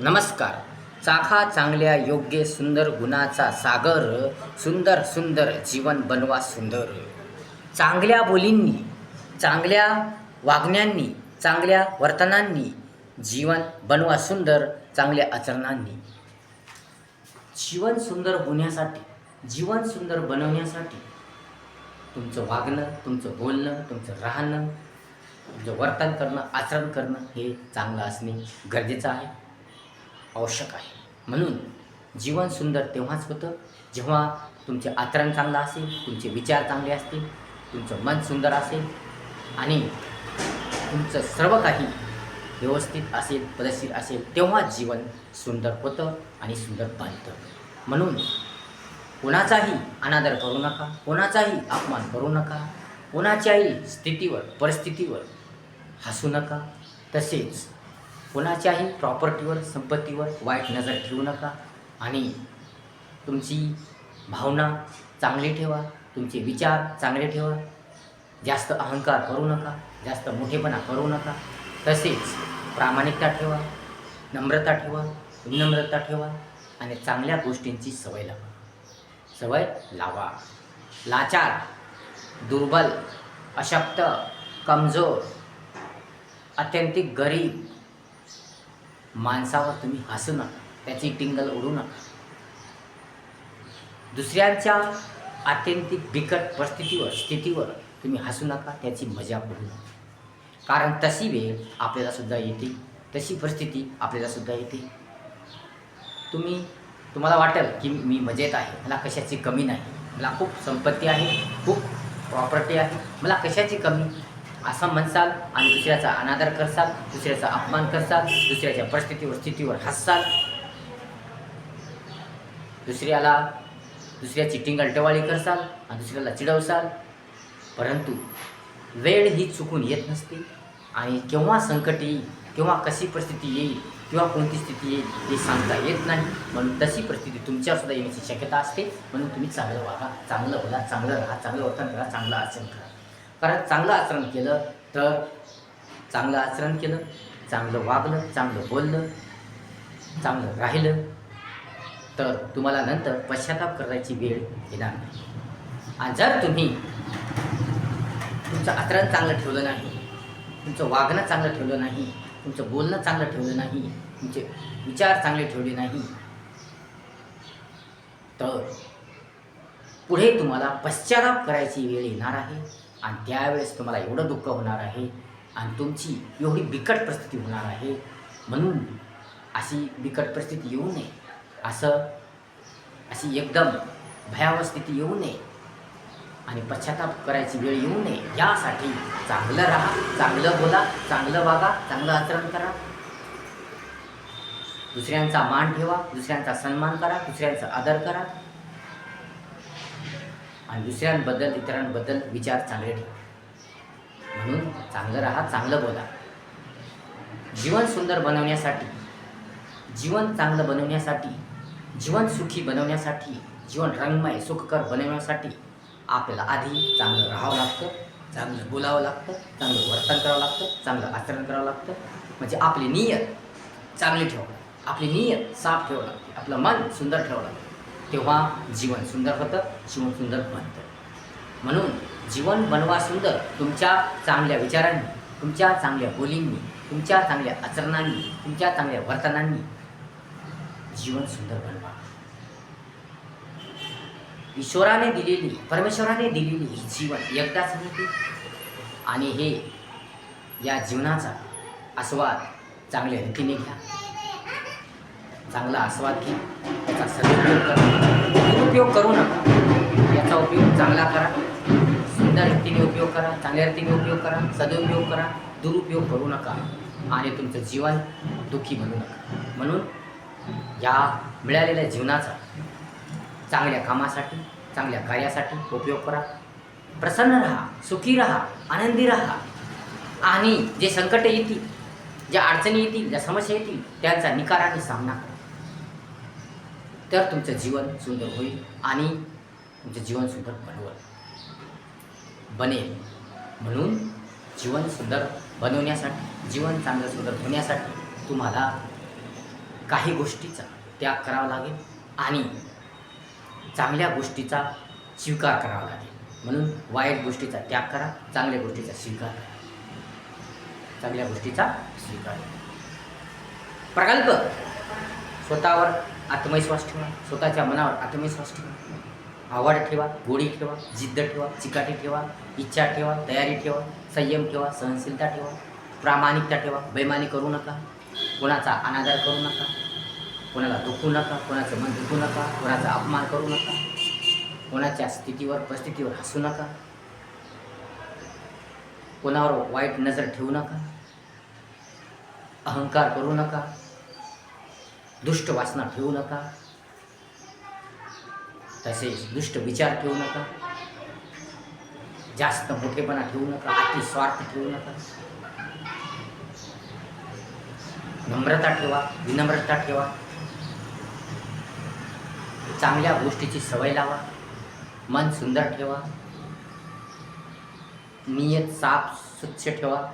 नमस्कार. चाखा चांगल्या योग्य सुंदर गुणाचा सागर सुंदर सुंदर जीवन बनवा सुंदर. चांगल्या बोलींनी चांगल्या वागण्यांनी चांगल्या वर्तनांनी जीवन बनवा सुंदर चांगल्या आचरणांनी. जीवन सुंदर होण्यासाठी जीवन सुंदर बनवण्यासाठी तुमचं वागणं तुमचं बोलणं तुमचं राहणं तुमचं वर्तन करणं आचरण करणं हे चांगलं असणे गरजेचं आहे. आवश्यक आहे. म्हणून जीवन सुंदर तेव्हाच होतं जेव्हा तुमचे आचरण चांगलं असेल तुमचे विचार चांगले असतील तुमचं मन सुंदर असेल आणि तुमचं सर्व काही व्यवस्थित असेल पदशीर असेल तेव्हा जीवन सुंदर होतं आणि सुंदर बनतं. म्हणून कोणाचाही अनादर करू नका कोणाचाही अपमान करू नका कोणाच्याही स्थितीवर परिस्थितीवर हसू नका. तसेच कोणाच्याही प्रॉपर्टीवर संपत्तीवर वाईट नजर ठेवू नका आणि तुमची भावना चांगली ठेवा तुमचे विचार चांगले ठेवा. जास्त अहंकार करू नका जास्त मोठेपणा करू नका. तसेच प्रामाणिकता ठेवा नम्रता ठेवा विनम्रता ठेवा आणि चांगल्या गोष्टींची सवय लावा. सवय लावा. लाचार दुर्बल अशक्त कमजोर अत्यंतिक गरीब माणसावर तुम्ही हसू नका त्याची टिंगल उडू नका. दुसऱ्यांच्या आत्यंतिक बिकट परिस्थितीवर स्थितीवर तुम्ही हसू नका त्याची मजा पडू नका. कारण तशी वेळ आपल्याला सुद्धा येते तशी परिस्थिती आपल्याला सुद्धा येते. तुम्ही तुम्हाला वाटेल की मी मजेत आहे मला कशाची कमी नाही. मला खूप संपत्ती आहे खूप प्रॉपर्टी आहे मला कशाची कमी? असा म्हणसाल आणि दुसऱ्याचा अनादर करसाल दुसऱ्याचा अपमान करसाल दुसऱ्याच्या परिस्थितीवर स्थितीवर हससाल. दुसऱ्याला दुसऱ्याची टिंगलटवाळी करसाल आणि दुसऱ्याला चिडवसाल. परंतु वेळ ही चुकून येत नसते आणि केव्हा संकट येईल केव्हा कशी परिस्थिती येईल किंवा कोणती स्थिती येईल हे सांगता येत नाही. म्हणून तशी परिस्थिती तुमच्यासुद्धा येण्याची शक्यता असते. म्हणून तुम्ही चांगलं वागा चांगलं बोला चांगलं राहा चांगलं वर्तन करा चांगलं आचरण करा. कारण चांगलं आचरण केलं तर चांगलं आचरण केलं चांगलं वागलं चांगलं बोललं चांगलं राहिलं. तर तुम्हाला नंतर पश्चाताप करायची वेळ येणार नाही. आणि जर तुम्ही तुमचं आचरण चांगलं ठेवलं नाही तुमचं वागणं चांगलं ठेवलं नाही तुमचं बोलणं चांगलं ठेवलं नाही तुमचे विचार चांगले ठेवले नाही तर पुढे तुम्हाला पश्चाताप करायची वेळ येणार आहे. आणि त्यावेळेस तुम्हाला एवढं दुःख होणार आहे आणि तुमची एवढी बिकट परिस्थिती होणार आहे. म्हणून अशी बिकट परिस्थिती येऊ नये. असं अशी एकदम भयावह स्थिती येऊ नये. आणि पश्चाताप करायची वेळ येऊ नये. यासाठी चांगलं राहा चांगलं बोला चांगलं वागा चांगलं आचरण करा. दुसऱ्यांचा मान ठेवा दुसऱ्यांचा सन्मान करा दुसऱ्यांचा आदर करा. आणि दुसऱ्यांबद्दल इतरांबद्दल विचार चांगले ठेवा. म्हणून चांगलं राहा चांगलं बोला. जीवन सुंदर बनवण्यासाठी जीवन चांगलं बनवण्यासाठी जीवन सुखी बनवण्यासाठी जीवन रंगमय सुखकर बनवण्यासाठी आपल्याला आधी चांगलं राहावं लागतं चांगलं बोलावं लागतं चांगलं वर्तन करावं लागतं चांगलं आचरण करावं लागतं. म्हणजे आपली नियत चांगली ठेवावं आपली नियत साफ ठेवावं लागते. आपलं मन सुंदर ठेवावं लागतं. तेव्हा जीवन सुंदर होतं जीवन सुंदर बनतं. म्हणून जीवन बनवा सुंदर तुमच्या चांगल्या विचारांनी तुमच्या चांगल्या बोलींनी तुमच्या चांगल्या आचरणांनी तुमच्या चांगल्या वर्तनांनी जीवन सुंदर बनवा. ईश्वराने दिलेली परमेश्वराने दिलेली ही जीवन एकदाच मिळते आणि हे या जीवनाचा आस्वाद चांगल्या रीतीने घ्या. चांगला आस्वाद घ्या त्याचा सदुपयोग करा. दुरुपयोग करू नका. याचा उपयोग चांगला करा. सुंदर रीतीने उपयोग करा. चांगल्या रीतीने उपयोग करा. सदुपयोग करा. दुरुपयोग करू नका. आणि तुमचं जीवन दुःखी बनू नका. म्हणून या मिळालेल्या जीवनाचा चांगल्या कामासाठी चांगल्या कार्यासाठी उपयोग करा. प्रसन्न राहा सुखी राहा आनंदी राहा. आणि जे संकट येतील ज्या अडचणी येतील ज्या समस्या येतील त्यांचा निकाराने सामना करा. तर तुमचं जीवन सुंदर होईल आणि तुमचं जीवन सुंदर बनवल. बनेल. म्हणून जीवन सुंदर बनवण्यासाठी जीवन चांगलं सुंदर होण्यासाठी तुम्हाला काही गोष्टीचा त्याग करावा लागेल आणि चांगल्या गोष्टीचा स्वीकार करावा लागेल. म्हणून वाईट गोष्टीचा त्याग करा चांगल्या गोष्टीचा स्वीकार करा. चांगल्या गोष्टीचा स्वीकार प्रकल्प. स्वतःवर आत्मविश्वास ठेवा स्वतःच्या मनावर आत्मविश्वास ठेवा. आवड ठेवा गोडी ठेवा जिद्द ठेवा चिकाटी ठेवा इच्छा ठेवा तयारी ठेवा संयम ठेवा सहनशीलता ठेवा प्रामाणिकता ठेवा बैमानी करू नका कोणाचा अनादर करू नका कोणाला दुखू नका कोणाचं मन दुखू नका कोणाचा अपमान करू नका कोणाच्या स्थितीवर परिस्थितीवर हसू नका कोणावर वाईट नजर ठेवू नका अहंकार करू नका दुष्ट वासना ठेवू नका. तसेच दुष्ट विचार ठेवू नका. जास्त मोठेपणा ठेवू नका. अतिस्वार्थ ठेवू नका. नम्रता ठेवा विनम्रता ठेवा. चांगल्या गोष्टीची सवय लावा. मन सुंदर ठेवा. नियत साफ स्वच्छ ठेवा.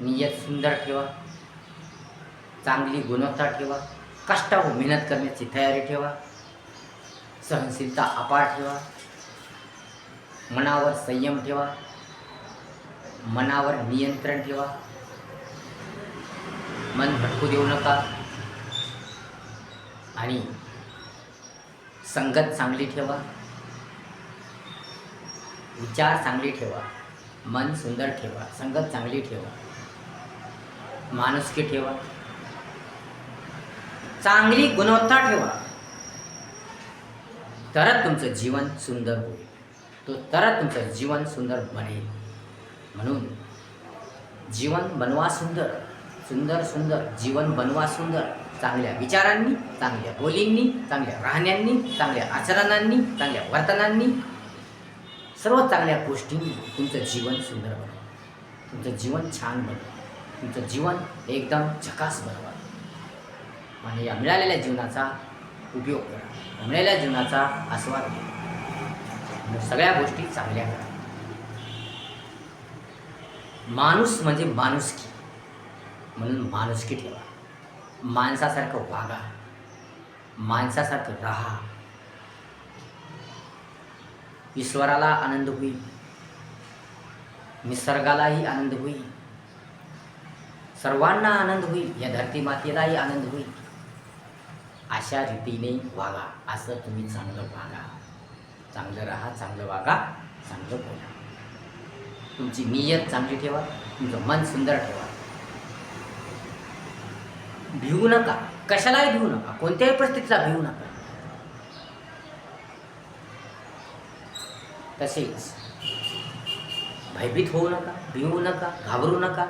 नियत सुंदर ठेवा. चांगली गुणवत्ता ठेवा. कष्टावर मेहनत करण्याची तयारी ठेवा. सहनशीलता अपार ठेवा. मनावर संयम ठेवा. मनावर नियंत्रण ठेवा. मन भटकू देऊ नका. आणि संगत चांगली ठेवा. विचार चांगले ठेवा. मन सुंदर ठेवा. संगत चांगली ठेवा. माणुसकी ठेवा. चांगली गुणवत्ता ठेवा. तरच तुमचं जीवन सुंदर होईल. तो तरच तुमचं जीवन सुंदर बनेल. म्हणून जीवन बनवा सुंदर सुंदर सुंदर जीवन बनवा सुंदर. चांगल्या विचारांनी चांगल्या बोलींनी चांगल्या राहण्यांनी चांगल्या आचरणांनी चांगल्या वर्तनांनी सर्व चांगल्या गोष्टींनी तुमचं जीवन सुंदर बनवा. तुमचं जीवन छान बनवा. तुमचं जीवन एकदम झकास बनवा. आणि या मिळालेल्या जीवनाचा उपयोग करा. मिळालेल्या जीवनाचा आस्वाद घ्या. सगळ्या गोष्टी चांगल्या करा. माणूस म्हणजे माणुसकी. म्हणून माणुसकी ठेवा. माणसासारखं वागा. माणसासारखं राहा. ईश्वराला आनंद होईल. निसर्गालाही आनंद होईल. सर्वांना आनंद होईल. या धरती मातेलाही आनंद होईल. अशा रीतीने वागा. असं तुम्ही चांगलं वागा. चांगलं राहा चांगलं वागा चांगलं बोला. तुमची नियत चांगली ठेवा तुमचं मन सुंदर ठेवा. भिवू नका. कशालाही भिवू नका. कोणत्याही परिस्थितीला भिवू नका. तसेच भयभीत होऊ नका भिवू नका घाबरू नका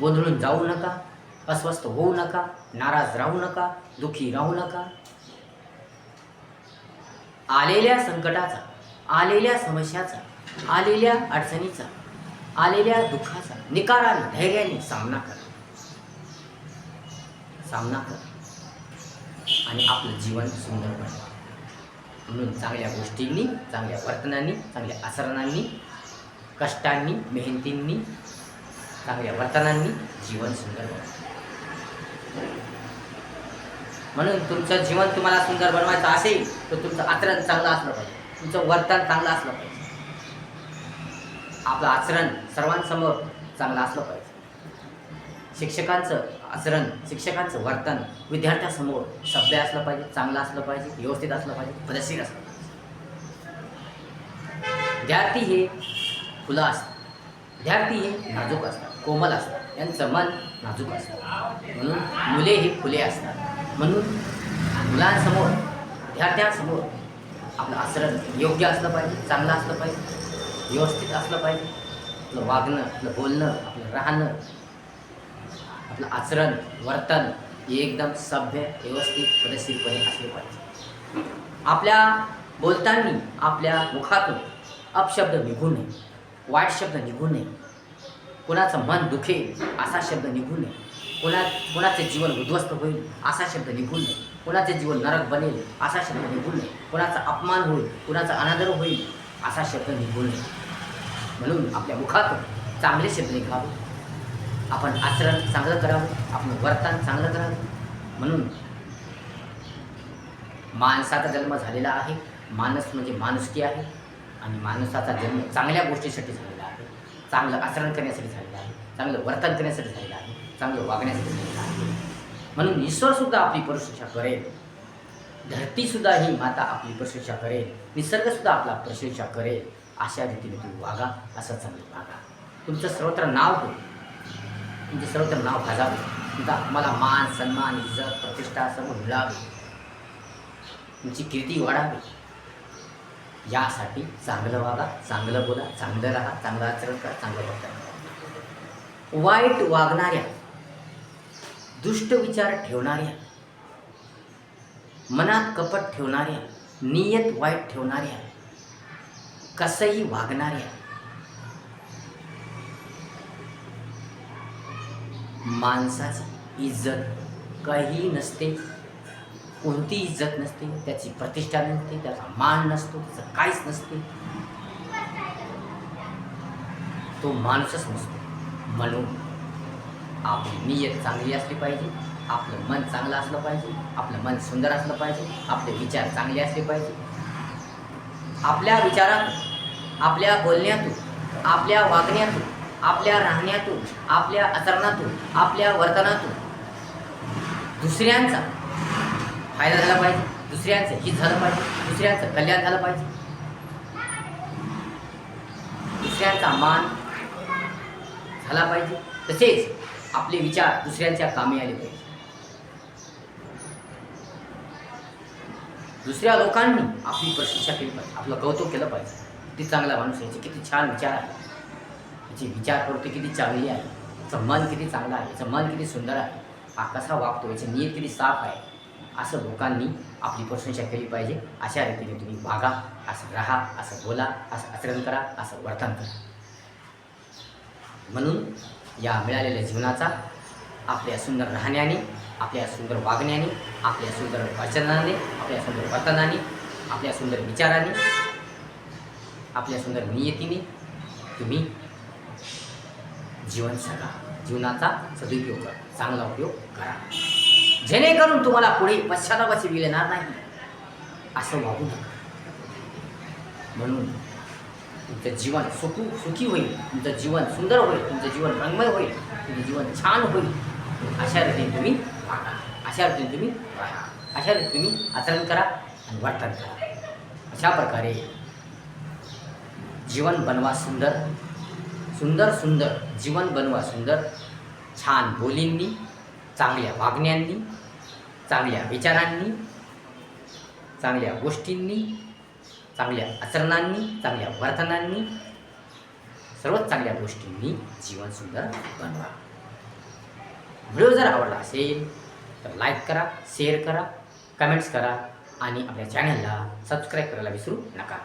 गोंधळून जाऊ नका. अस्वस्थ होऊ नका नाराज राहू नका दुःखी राहू नका. आलेल्या संकटाचा आलेल्या समस्याचा आलेल्या अडचणीचा आलेल्या दुःखाचा निकाराने धैर्याने सामना करा. सामना करा. आणि आपलं जीवन सुंदर बनवा. म्हणून चांगल्या गोष्टींनी चांगल्या वर्तनांनी चांगल्या आचरणांनी कष्टांनी मेहनतींनी चांगल्या वर्तनांनी जीवन सुंदर बनवा. म्हणून तुमचं जीवन तुम्हाला सुंदर बनवायचं असेल तर तुमचं आचरण चांगलं असलं पाहिजे. तुमचं वर्तन चांगलं असलं पाहिजे. आपलं आचरण सर्वांसमोर चांगलं असलं पाहिजे. शिक्षकांचं आचरण शिक्षकांचं वर्तन विद्यार्थ्यासमोर सभ्य असलं पाहिजे चांगलं असलं पाहिजे व्यवस्थित असलं पाहिजे पदशीर असलं पाहिजे. विद्यार्थी हे फुलं असतात. विद्यार्थी हे नाजूक असतात कोमल असतात. यांचं मन नाजूक असतं. म्हणून मुले ही फुले असतात. म्हणून मुलांसमोर विद्यार्थ्यांसमोर आपलं आचरण योग्य असलं पाहिजे चांगलं असलं पाहिजे व्यवस्थित असलं पाहिजे. आपलं वागणं आपलं बोलणं आपलं राहणं आपलं आचरण वर्तन हे एकदम सभ्य व्यवस्थित परिस्थितीपणे असले पाहिजे. आपल्या बोलताना आपल्या मुखातून अपशब्द निघू नये वाईट शब्द निघू नये. कुणाचं मन दुखेल असा शब्द निघू नये. कुणा कुणाचे जीवन उद्ध्वस्त होईल असा शब्द निघू नये. कुणाचे जीवन नरक बनेल असा शब्द निघू नये. कुणाचा अपमान होईल कुणाचा अनादर होईल असा शब्द निघू नये. म्हणून आपल्या मुखातून चांगले शब्द निघावे. आपण आचरण चांगलं करावं आपण वर्तन चांगलं करावं. म्हणून माणसाचा जन्म झालेला आहे. माणूस म्हणजे माणुसकी आहे. आणि माणसाचा जन्म चांगल्या गोष्टीसाठी झाला चांगलं आचरण करण्यासाठी झालेलं आहे. चांगलं वर्तन करण्यासाठी झालेलं आहे. चांगलं वागण्यासाठी झालेलं आहे. म्हणून ईश्वरसुद्धा आपली प्रशंसा करेल धरतीसुद्धा ही माता आपली प्रशंसा करेल निसर्गसुद्धा आपला प्रशंसा करेल अशा रीतीने तुम्ही वागा असं चांगलं वागा. तुमचं सर्वत्र नाव हो तुमचं सर्वत्र नाव भाजावे तुमचा मला मान सन्मान इज्जत प्रतिष्ठा सर्व मिळावे. तुमची कीर्ती वाढावी. यासाठी चांगलं वागा चांगलं बोला चांगलं राहा चांगलं आचरण करा चांगलं वर्तन वाईट वागणाऱ्या दुष्ट विचार ठेवणाऱ्या मनात कपट ठेवणाऱ्या नियत वाईट ठेवणाऱ्या कसंही वागणाऱ्या माणसाची इज्जत काही नसते. कोणती इज्जत नसते त्याची प्रतिष्ठा नसते त्याचा मान नसतो त्याचं काहीच नसते. तो माणूसच नसतो. म्हणून आपली नियत चांगली असली पाहिजे आपलं मन चांगलं असलं पाहिजे आपलं मन सुंदर असलं पाहिजे आपले विचार चांगले असले पाहिजे. आपल्या विचारातून आपल्या बोलण्यातून आपल्या वागण्यातून आपल्या राहण्यातून आपल्या आचरणातून आपल्या वर्तनातून दुसऱ्यांचा फायदा झाला पाहिजे. दुसऱ्यांचं हित झालं पाहिजे. दुसऱ्यांचं कल्याण झालं पाहिजे. दुसऱ्यांचा मान झाला पाहिजे. तसेच आपले विचार दुसऱ्यांच्या कामी आले पाहिजे. दुसऱ्या लोकांनी आपली प्रशंसा केली पाहिजे. आपलं कौतुक केलं पाहिजे. किती चांगला माणूस आहे. याचे किती छान विचार आहे. त्याची विचार प्रवृत्ती किती चांगली आहे. याचं मन किती चांगलं आहे. याचं मन किती सुंदर आहे. हा कसा वागतो? याची नीत किती साफ आहे. असं लोकांनी आपली प्रशंसा केली पाहिजे. अशा रीतीने तुम्ही वागा असं राहा असं बोला असं आचरण करा असं वर्तन करा. म्हणून या मिळालेल्या जीवनाचा आपल्या सुंदर राहण्याने आपल्या सुंदर वागण्याने आपल्या सुंदर वचनाने आपल्या सुंदर वर्तनाने आपल्या सुंदर विचाराने आपल्या सुंदर नियतीने तुम्ही जीवन सगा जीवनाचा सदुपयोग करा चांगला उपयोग करा. जेणेकरून तुम्हाला पुढे पश्चातापाची वेळ येणार नाही. असं वागू नका. म्हणून तुमचं जीवन सुखू सुखी होईल. तुमचं जीवन सुंदर होईल. तुमचं जीवन रंगमय होईल. तुमचं जीवन छान होईल. अशा रीतीने तुम्ही वागा. अशा रीतीने तुम्ही राहा अशा रीतीने तुम्ही आचरण करा आणि वर्तन करा. अशा प्रकारे जीवन बनवा सुंदर. सुंदर सुंदर. जीवन बनवा सुंदर. छान बोलींनी चांगल्या वागण्यांनी चांगल्या विचारांनी चांगल्या गोष्टींनी चांगल्या आचरणांनी चांगल्या वर्तनांनी सर्वच चांगल्या गोष्टींनी जीवन सुंदर बनवा. व्हिडिओ जर आवडला असेल तर लाईक करा शेअर करा कमेंट्स करा आणि आपल्या चॅनलला सबस्क्राईब करायला विसरू नका.